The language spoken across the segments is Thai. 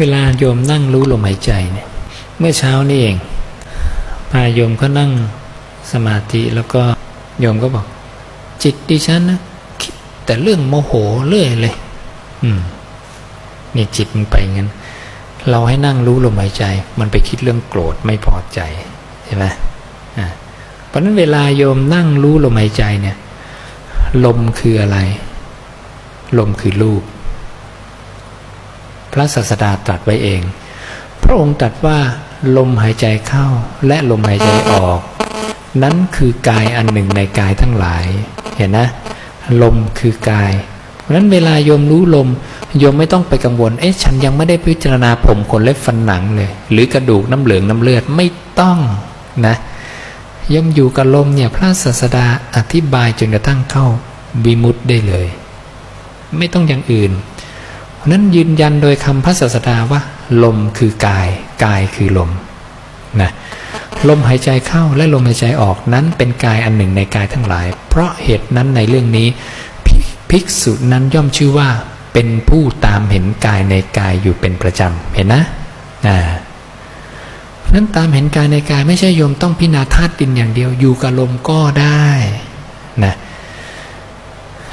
เวลาโยมนั่งรู้ลมหายใจเนี่ยเมื่อเช้านี่เองพาโยมก็นั่งสมาธิแล้วก็โยมก็บอก จิตดิฉันนะคิดแต่เรื่องโมโหเรื่อยเลย อืมนี่จิตมันไปงั้น เราให้นั่งรู้ลมหายใจ มันไปคิดเรื่องโกรธไม่พอใจใช่ไหมอ่าเพราะฉะนั้นเวลาโยมนั่งรู้ลมหายใจเนี่ย ลมคืออะไร ลมคือรูป พระศาสดาตรัสไว้เอง พระองค์ตรัสว่าลมหายใจเข้าและลมหายใจออก นั้นคือกายอันหนึ่งในกายทั้งหลาย เห็นนะ ลมคือกายเพราะนั้นเวลาโยมรู้ลมโยมไม่ต้องไปกังวล เอ๊ะฉันยังไม่ได้พิจารณาผมขนเล็บฟันหนังเลย หรือกระดูกน้ำเหลืองน้ำเลือดไม่ต้องนะโยมอยู่กับลมเนี่ยพระศาสดาอธิบายจนกระทั่งเข้าวิมุติได้เลย ไม่ต้องอย่างอื่น นั้นยืนยันโดยคำพระศาสดาว่า ลมคือกาย กายคือลมนะลมหายใจเข้าและลมหายใจออกนั้นเป็นกายอันหนึ่งในกายทั้งหลาย เพราะเหตุนั้นในเรื่องนี้ ภิภิกษุนั้นย่อมชื่อว่าเป็นผู้ตามเห็นกายในกายอยู่เป็นประจำเห็นนะอ่าเพราะนั้นตามเห็นกายในกายไม่ใช่โยมต้องพิจารณาธาตุดินอย่างเดียวอยู่กับลมก็ได้นะ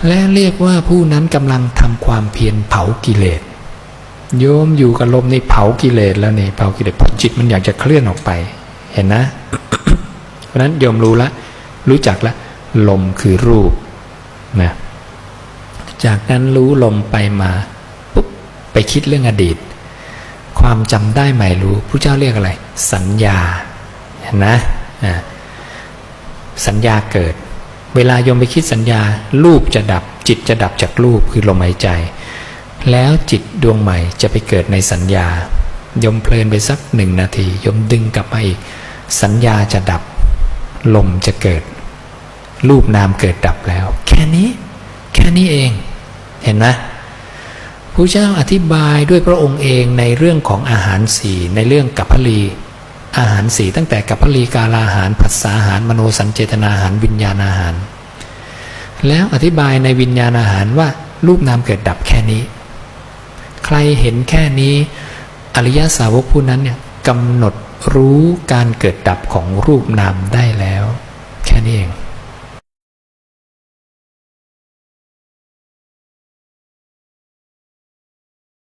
และเรียกว่าผู้นั้นกำลังทำความเพียรเผากิเลสโยมอยู่กับลมนี่เผากิเลสแล้วนี่เผากิเลสพราะจิตมันอยากจะเคลื่อนออกไป เห็นนะ เพราะนั้นโยมรู้ละ รู้จักละ ลมคือรูปนะจากนั้นรู้ลมไปมาปุ๊บไปคิดเรื่องอดีต ความจำได้ใหม่รู้ผู้เจ้าเรียกอะไร สัญญาเห็นนะอ่าสัญญาเกิด เวลาโยมไปคิดสัญญา รูปจะดับ จิตจะดับจากรูปคือลมหายใจ แล้วจิตดวงใหม่จะไปเกิดในสัญญา ยมเพลินไปสักหนึ่งนาทียมดึงกลับมาอีก สัญญาจะดับ ลมจะเกิด รูปนามเกิดดับแล้ว แค่นี้ แค่นี้เอง เห็นไหมพระเจ้าอธิบายด้วยพระองค์เองในเรื่องของอาหารสี่ในเรื่องกัปพลี อาหารสี่ตั้งแต่กับพลีกาลาหารผัสสาหารมโนสัญเจตนาอาหารวิญญาณอาหาร แล้วอธิบายในวิญญาณอาหารว่ารูปนามเกิดดับแค่นี้ ใครเห็นแค่นี้ อริยสาวกผู้นั้นเนี่ยกำหนดรู้การเกิดดับของรูปนามได้แล้ว แค่นี้เอง